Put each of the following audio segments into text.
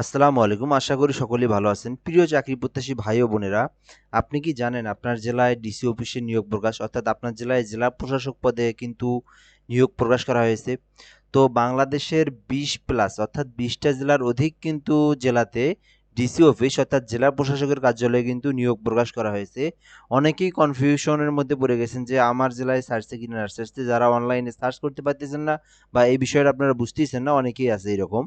আসসালামু আলাইকুম। আশা করি সকলেই ভালো আছেন। প্রিয় চাকরি প্রত্যাশী ভাই ও বোনেরা, আপনি কি জানেন আপনার জেলায় ডিসি অফিসে নিয়োগ প্রকাশ, অর্থাৎ আপনার জেলায় জেলা প্রশাসক পদে কিন্তু নিয়োগ প্রকাশ করা হয়েছে? তো বাংলাদেশের বিশ প্লাস অর্থাৎ বিশটা জেলার অধিক কিন্তু জেলাতে ডিসি অফিস, অর্থাৎ জেলা প্রশাসকের কার্যালয়ে কিন্তু নিয়োগ প্রকাশ করা হয়েছে। অনেকেই কনফিউশনের মধ্যে পড়ে গেছেন যে আমার জেলায় সার্চে কি না সার্চে যারা অনলাইনে সার্চ করতে পারতেছেন না বা এই বিষয়টা আপনারা বুঝতেইছেন না, অনেকেই আছে এরকম।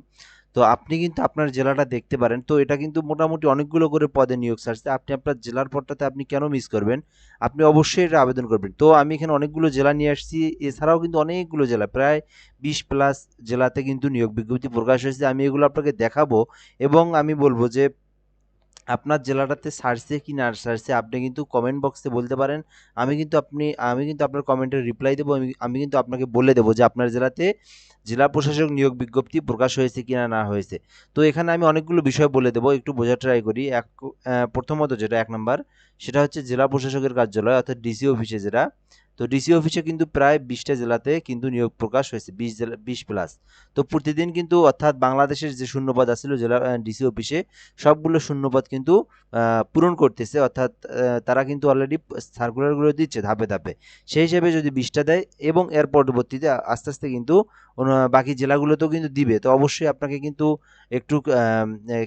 তো আপনি কিন্তু আপনার জেলাটা দেখতে পারেন। তো এটা কিন্তু মোটামুটি অনেকগুলো করে পদে নিয়োগ ছাড়ছে আপনি আপনার জেলার পদটাতে আপনি কেন মিস করবেন? আপনি অবশ্যই এটা আবেদন করবেন। তো আমি এখানে অনেকগুলো জেলা নিয়ে আসছি। এছাড়াও কিন্তু অনেকগুলো জেলা, প্রায় বিশ প্লাস জেলাতে কিন্তু নিয়োগ বিজ্ঞপ্তি প্রকাশ হয়েছে। আমি এগুলো আপনাকে দেখাবো এবং আমি বলব যে আপনার জেলাটাতে সারছে কি না সারছে আপনি কিন্তু কমেন্ট বক্সে বলতে পারেন। আমি কিন্তু আপনি, আমি কিন্তু আপনার কমেন্টের রিপ্লাই দেবো, আমি কিন্তু আপনাকে বলে দেবো যে আপনার জেলাতে জেলা প্রশাসক নিয়োগ বিজ্ঞপ্তি প্রকাশ হয়েছে কি না না হয়েছে। তো এখানে আমি অনেকগুলো বিষয় বলে দেবো, একটু বোঝার ট্রাই করি। এক প্রথমত যেটা এক নম্বর সেটা হচ্ছে জেলা প্রশাসকের কার্যালয় অর্থাৎ ডিসি অফিসে যেটা তো ডিসি অফিসে কিন্তু প্রায় বিশটা জেলাতে কিন্তু নিয়োগ প্রকাশ হয়েছে, বিশ জেলা, বিশ প্লাস তো প্রতিদিন কিন্তু অর্থাৎ বাংলাদেশের যে শূন্যপদ আছিল, জেলা ডিসি অফিসে সবগুলো শূন্যপদ কিন্তু পূরণ করতেছে। অর্থাৎ তারা কিন্তু অলরেডি সার্কুলারগুলো দিচ্ছে ধাপে ধাপে। সেই হিসেবে যদি বিশটা দেয় এবং এর পরবর্তীতে আস্তে আস্তে কিন্তু বাকি জেলাগুলোতেও কিন্তু দিবে। তো অবশ্যই আপনাকে কিন্তু একটু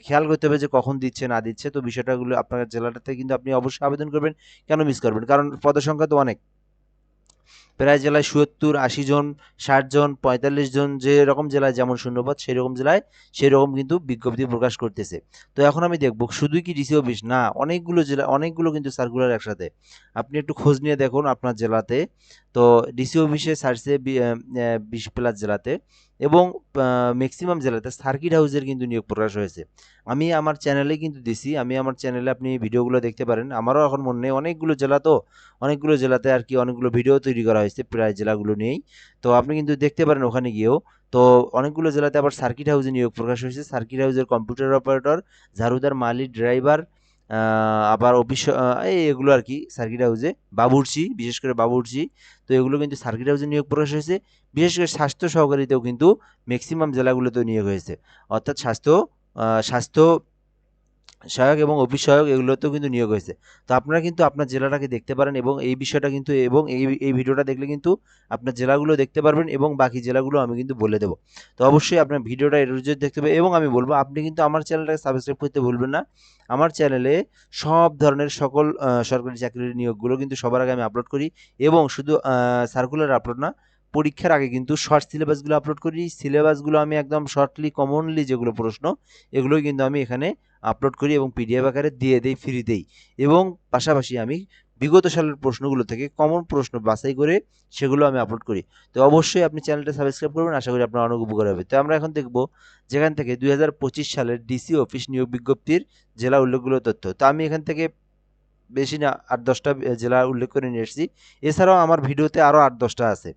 খেয়াল করতে হবে যে কখন দিচ্ছে, না দিচ্ছে। তো বিষয়টাগুলো আপনার জেলাটাতে কিন্তু আপনি অবশ্যই আবেদন করবেন, কেন মিস করবেন? কারণ পদসংখ্যা তো অনেক। প্রায় জেলায় সুয়াত্তর আশি জন, ষাট জন, পঁয়তাল্লিশ জন যে রকম জেলায় যেমন শূন্যপদ সেই রকম জেলায় সেই রকম কিন্তু বিজ্ঞপ্তি প্রকাশ করতেছে। তো এখন আমি দেখব, শুধুই কি ডিসি অফিস না, অনেকগুলো জেলা, অনেকগুলো কিন্তু সার্কুলার একসাথে। আপনি একটু খোঁজ নিয়ে দেখুন আপনার জেলাতে। তো ডিসি অফিসে সার্চে বিশ প্লাস জেলাতে। এবং ম্যাক্সিমাম জেলাতে সার্কিট হাউসের কিন্তু নিয়োগ প্রকাশ হয়েছে। আমি আমার চ্যানেলে কিন্তু দিছি, আমি আমার চ্যানেলে আপনি ভিডিওগুলো দেখতে পারেন। আমারও এখন মনে নেই, অনেকগুলো জেলা তো, অনেকগুলো জেলাতে আর কি অনেকগুলো ভিডিও তৈরি করা হয়েছে, প্রায় জেলাগুলো নিয়েই। তো আপনি কিন্তু দেখতে পারেন ওখানে গিয়েও। তো অনেকগুলো জেলাতে আবার সার্কিট হাউসে নিয়োগ প্রকাশ হয়েছে। সার্কিট হাউসের কম্পিউটার অপারেটর ঝাড়ুদার মালি ড্রাইভার আবার অফিস এই এগুলো আর কি সার্কিট হাউসে বাবুর্চি, বিশেষ করে বাবুর্চি, তো এগুলো কিন্তু সার্কিট হাউসে নিয়োগ প্রকাশ হয়েছে। বিশেষ করে স্বাস্থ্য সহকারীতেও কিন্তু ম্যাক্সিমাম জেলাগুলোতেও নিয়োগ হয়েছে। অর্থাৎ স্বাস্থ্য স্বাস্থ্য সহায়ক এবং অফিস সহায়ক এগুলোতেও কিন্তু নিয়োগ হয়েছে। তো আপনারা কিন্তু আপনার জেলাটাকে দেখতে পারেন এবং এই বিষয়টা কিন্তু এবং এই এই ভিডিওটা দেখলে কিন্তু আপনার জেলাগুলো দেখতে পারবেন এবং বাকি জেলাগুলো আমি কিন্তু বলে দেবো। তো অবশ্যই আপনার ভিডিওটা এর যদি দেখতে পাবেন এবং আমি বলব, আপনি কিন্তু আমার চ্যানেলটাকে সাবস্ক্রাইব করতে ভুলবেন না। আমার চ্যানেলে সব ধরনের সকল সরকারি চাকরির নিয়োগগুলো কিন্তু সবার আগে আমি আপলোড করি এবং শুধু সার্কুলার আপলোড না পরীক্ষার আগে কিন্তু শর্ট সিলেবাসগুলো আপলোড করি সিলেবাসগুলো আমি একদম শর্টলি কমনলি যেগুলো প্রশ্ন, এগুলোই কিন্তু আমি এখানে আপলোড করি এবং পিডিএফ আকারে দিয়ে দেই ফ্রিতেই এবং পাশাপাশি আমি বিগত সালের প্রশ্নগুলো থেকে কমন প্রশ্ন বাছাই করে সেগুলো আমি আপলোড করি। তো অবশ্যই আপনি চ্যানেলটা সাবস্ক্রাইব করবেন, আশা করি আপনার অনেক উপকার হবে। তো আমরা এখন দেখব যেখান থেকে দুই হাজার পঁচিশ সালের ডিসি অফিস নিয়োগ বিজ্ঞপ্তির জেলা উল্লেখগুলো তথ্য। তো আমি এখান থেকে বেশি না, আট দশটা জেলা উল্লেখ করে নিয়ে এসেছি। এছাড়াও আমার ভিডিওতে আরও আট দশটা আছে।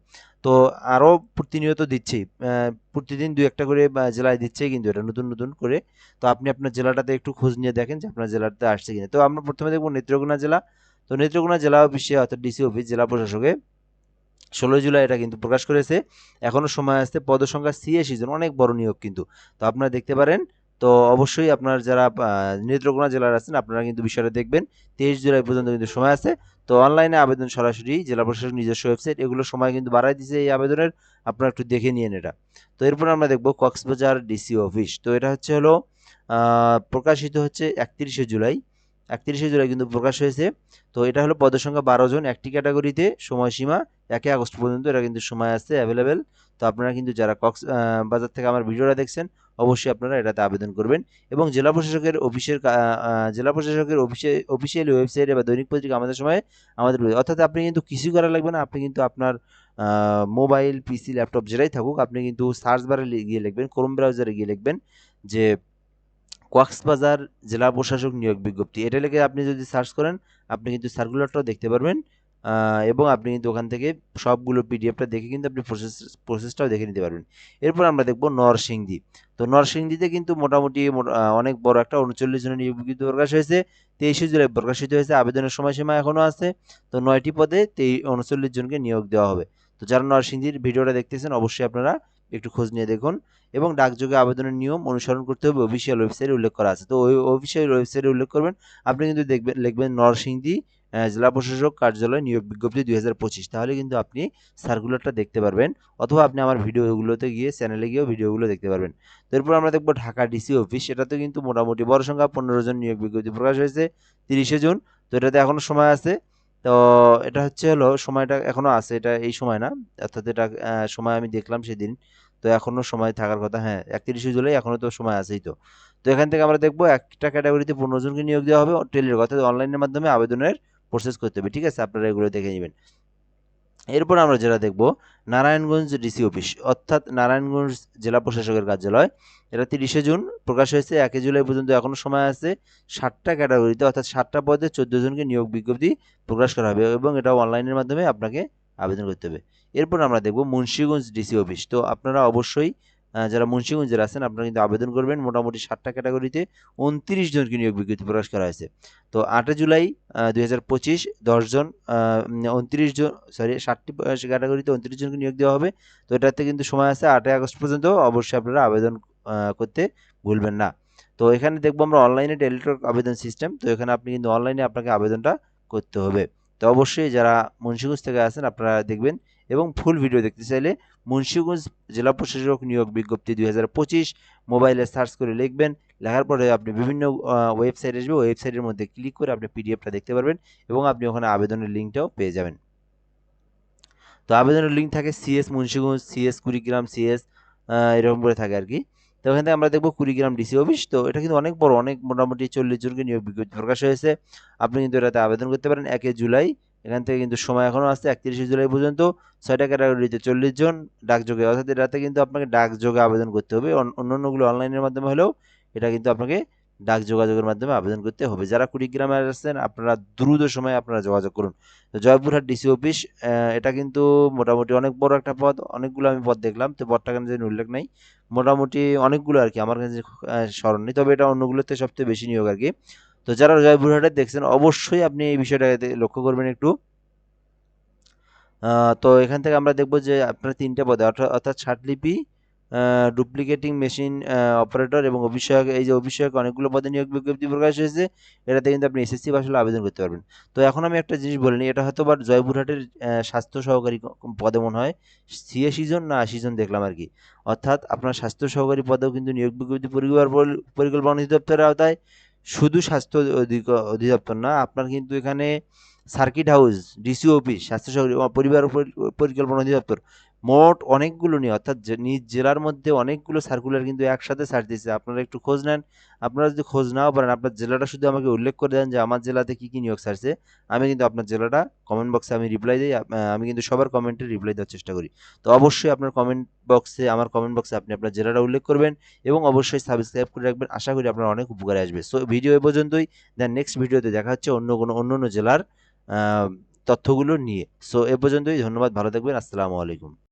তো আরও প্রতিনিয়ত দিচ্ছি। প্রতিদিন দু একটা করে জেলায় দিচ্ছেই কিন্তু এটা নতুন নতুন করে। তো আপনি আপনার জেলাটাতে একটু খোঁজ নিয়ে দেখেন যে আপনার জেলাতে আসছে কিনা। তো আমরা প্রথমে দেখব নেত্রকোনা জেলা। তো নেত্রকোনা জেলা অফিসে, অর্থাৎ ডিসি অফিস, জেলা প্রশাসকে ষোলো জুলাই এটা কিন্তু প্রকাশ করেছে। এখনও সময় আসতে পদসংখ্যা ছিয়াশি জন, অনেক বড় নিয়োগ কিন্তু। তো আপনারা দেখতে পারেন তো অবশ্যই আপনার যারা নেত্রকোনা জেলার আছেন, আপনারা কিন্তু বিষয়টা দেখবেন। তেইশ জুলাই পর্যন্ত কিন্তু সময় আছে। তো অনলাইনে আবেদন সরাসরি জেলা প্রশাসক নিজস্ব ওয়েবসাইট এগুলো সময় কিন্তু বাড়াই দিয়েছে এই আবেদনের। আপনারা একটু দেখে নিন এটা। তো এরপর আমরা দেখব কক্সবাজার ডিসি অফিস তো এটা হচ্ছে হলো প্রকাশিত হচ্ছে একত্রিশে জুলাই। একত্রিশে জুলাই কিন্তু প্রকাশ হয়েছে। তো এটা হলো পদসংখ্যা বারো জন, একটি ক্যাটাগরিতে, সময়সীমা একে আগস্ট পর্যন্ত, এটা কিন্তু সময় আছে অ্যাভেলেবেল তো আপনারা কিন্তু যারা কক্স বাজার থেকে আমার ভিডিওটা দেখছেন অবশ্যই আপনারা এটাতে আবেদন করবেন এবং জেলা প্রশাসকের অফিসের জেলা প্রশাসকের অফিসে, অফিসিয়ালি ওয়েবসাইটে বা দৈনিক পত্রিকা আমাদের সময় আমাদের অর্থাৎ আপনি কিন্তু কিছু করা লাগবে না, আপনি কিন্তু আপনার মোবাইল, পিসি, ল্যাপটপ যেটাই থাকুক, আপনি কিন্তু সার্চ বারে গিয়ে লিখবেন ক্রোম ব্রাউজারে গিয়ে লিখবেন যে কক্সবাজার জেলা প্রশাসক নিয়োগ বিজ্ঞপ্তি। এটা লিখে আপনি যদি সার্চ করেন, আপনি কিন্তু সার্কুলারটাও দেখতে পারবেন। এবং আপনি কিন্তু ওখান থেকে সবগুলো পিডিএফটা দেখে কিন্তু আপনি প্রসেস প্রসেসটাও দেখে নিতে পারবেন। এরপর আমরা দেখব নরসিংদী। তো নরসিংদীতে কিন্তু মোটামুটি মোট- অনেক বড় একটা উনচল্লিশ জনের নিয়োগ বিজ্ঞপ্তি প্রকাশ হয়েছে। তেইশে জুলাই প্রকাশিত হয়েছে। আবেদনের সময়সীমা এখনও আছে। তো নয়টি পদে তেই, উনচল্লিশ জনকে নিয়োগ দেওয়া হবে। তো যারা নরসিংদীর ভিডিওটা দেখতেছেন, অবশ্যই আপনারা একটু খোঁজ নিয়ে দেখুন এবং ডাকযোগে আবেদনের নিয়ম অনুসরণ করতে হবে। অফিসিয়াল ওয়েবসাইটে উল্লেখ করা আছে। তো ওই অফিসিয়াল ওয়েবসাইটে উল্লেখ করবেন। আপনি কিন্তু দেখবেন, লিখবেন নরসিংদী জেলা প্রশাসক কার্যালয়, নিয়োগ বিজ্ঞপ্তি দুই হাজার পঁচিশ। তাহলে কিন্তু আপনি সার্কুলারটা দেখতে পারবেন অথবা আপনি আমার ভিডিওগুলোতে গিয়ে চ্যানেলে গিয়েও ভিডিওগুলো দেখতে পারবেন। তো এরপর আমরা দেখব ঢাকা ডিসি অফিস এটাতে কিন্তু মোটামুটি বড় সংখ্যা পনেরো জন নিয়োগ বিজ্ঞপ্তি প্রকাশ হয়েছে, তিরিশে জুন। তো এটাতে এখনও সময় আছে। তো এটা হচ্ছে হলো, সময়টা এখনও আছে, এটা এই সময় না। অর্থাৎ এটা সময় আমি দেখলাম সেদিন। তো এখনও সময় থাকার কথা হ্যাঁ একত্রিশে জুলাই এখনও তো সময় আছেই তো। তো এখান থেকে আমরা দেখব একটা ক্যাটাগরিতে পনেরো জনকে নিয়োগ দেওয়া হবে টেলির অর্থাৎ অনলাইনের মাধ্যমে আবেদনের প্রসেস করতে হবে, ঠিক আছে? আপনারা এগুলো দেখে নেবেন। এরপর আমরা যেটা দেখব, নারায়ণগঞ্জ ডিসি অফিস অর্থাৎ নারায়ণগঞ্জ জেলা প্রশাসকের কার্যালয়। এটা তিরিশে জুন, প্রকাশ হয়েছে একই জুলাই পর্যন্ত এখনও সময় আছে। ষাটটা ক্যাটাগরিতে, অর্থাৎ ষাটটা পদে চোদ্দ জনকে নিয়োগ বিজ্ঞপ্তি প্রকাশ করা হবে এবং এটা অনলাইনের মাধ্যমে আপনাকে আবেদন করতে হবে। এরপর আমরা দেখব মুন্সীগঞ্জ ডিসি অফিস তো আপনারা অবশ্যই যারা মুন্সিগঞ্জের আছেন, আপনারা কিন্তু আবেদন করবেন। মোটামুটি সাতটা ক্যাটাগরিতে উনত্রিশ জনকে নিয়োগ বিজ্ঞপ্তি প্রকাশ করা হয়েছে। তো আটই জুলাই দুই হাজার পঁচিশ দশজন উনত্রিশ জন সরি ষাটটি ক্যাটাগরিতে উনত্রিশ জনকে নিয়োগ দেওয়া হবে। তো এটাতে কিন্তু সময় আছে আটই আগস্ট পর্যন্ত। অবশ্যই আপনারা আবেদন করতে ভুলবেন না। তো এখানে দেখব আমরা অনলাইনে টেলিটক আবেদন সিস্টেম তো এখানে আপনি কিন্তু অনলাইনে আপনাকে আবেদনটা করতে হবে। তো অবশ্যই যারা মুন্সিগঞ্জ থেকে আছেন, আপনারা দেখবেন এবং ফুল ভিডিও দেখতে চাইলে মুন্সিগঞ্জ জেলা প্রশাসক নিয়োগ বিজ্ঞপ্তি দুই হাজার পঁচিশ মোবাইলে সার্চ করে লিখবেন। লেখার পরে আপনি বিভিন্ন ওয়েবসাইট আসবে। ওয়েবসাইটের মধ্যে ক্লিক করে আপনি পিডিএফটা দেখতে পারবেন এবং আপনি ওখানে আবেদনের লিঙ্কটাও পেয়ে যাবেন। তো আবেদনের লিঙ্ক থাকে CS Munshiganj CS Kurigram CS এরকম করে থাকে আর কি। তো ওখান থেকে আমরা দেখব কুড়িগ্রাম ডিসি অফিস। তো এটা কিন্তু অনেক বড়, অনেক মোটামুটি চল্লিশ জনকে নিয়োগ বিজ্ঞপ্তি প্রকাশ হয়েছে। আপনি কিন্তু এটাতে আবেদন করতে পারেন। একে জুলাই এখান থেকে কিন্তু সময় এখনও আছে একত্রিশে জুলাই পর্যন্ত। ছয়টা ক্যাটাগরিতে চল্লিশ জন ডাকযোগে অর্থাৎ এটাতে কিন্তু আপনাকে ডাকযোগে আবেদন করতে হবে। অন্য- অন্যগুলো অনলাইনের মাধ্যমে হলেও এটা কিন্তু আপনাকে ডাক যোগাযোগের মাধ্যমে আবেদন করতে হবে। যারা কুড়িগ্রামে আসছেন, আপনারা দ্রুত সময়ে আপনারা যোগাযোগ করুন। তো জয়পুরহাট ডিসি অফিস এটা কিন্তু মোটামুটি অনেক বড় একটা পদ। অনেকগুলো আমি পদ দেখলাম। তো পদটা জানি উল্লেখ নাই, মোটামুটি অনেকগুলো আর কি। আমার কাছে স্মরণ নেই। তবে এটা অন্যগুলোতে সবচেয়ে বেশি নিয়োগ আর কি। তো যারা জয়পুরহাটে দেখছেন, অবশ্যই আপনি এই বিষয়টা লক্ষ্য করবেন একটু। তো এখান থেকে আমরা দেখব যে আপনার তিনটে পদে অর্থাৎ ছাটলিপি ডুপ্লিকেটিং মেশিন অপারেটর এবং অভিষেক, এই যে অভিষেক অনেকগুলো পদে নিয়োগ বিজ্ঞপ্তি প্রকাশ হয়েছে, এটাতে কিন্তু আপনি এসএসসি পাশ আবেদন করতে পারবেন। তো এখন আমি একটা জিনিস বলিনি এটা হয়তো বা জয়পুরহাটের স্বাস্থ্য সহকারী পদে মনে হয়, ছিয়াশি জন না আশি জন দেখলাম আর কি। অর্থাৎ আপনার স্বাস্থ্য সহকারী পদেও কিন্তু নিয়োগ বিজ্ঞপ্তি পরিবার পরি- পরিকল্পনা অধিদপ্তরের আওতায় শুধু স্বাস্থ্য অধিদপ্তর না, আপনার কিন্তু এখানে সার্কিট হাউস, ডিসি অফিস, স্বাস্থ্য পরিবার পরি- পরিকল্পনা অধিদপ্তর মোট অনেকগুলো নিয়ে, অর্থাৎ নিজ জেলার মধ্যে অনেকগুলো সার্কুলার কিন্তু একসাথে ছাড় দিয়েছে। আপনারা একটু খোঁজ নেন। আপনারা যদি খোঁজ নাও পারেন, আপনার জেলাটা শুধু আমাকে উল্লেখ করে দেন যে আমার জেলাতে কী কী নিয়োগ ছাড়ছে আমি কিন্তু আপনার জেলাটা কমেন্ট বক্সে আমি রিপ্লাই দিই আমি কিন্তু সবার কমেন্টে রিপ্লাই দেওয়ার চেষ্টা করি। তো অবশ্যই আপনার কমেন্ট বক্সে আমার কমেন্ট বক্সে আপনি আপনার জেলাটা উল্লেখ করবেন এবং অবশ্যই সাবস্ক্রাইব করে রাখবেন। আশা করি আপনার অনেক উপকারে আসবে। সো ভিডিও এ পর্যন্তই। দেন নেক্সট ভিডিওতে দেখা হচ্ছে অন্য কোনো অন্য অন্য জেলার তথ্যগুলো নিয়ে। সো এ পর্যন্তই। ধন্যবাদ। ভালো থাকবেন। আসসালামু আলাইকুম।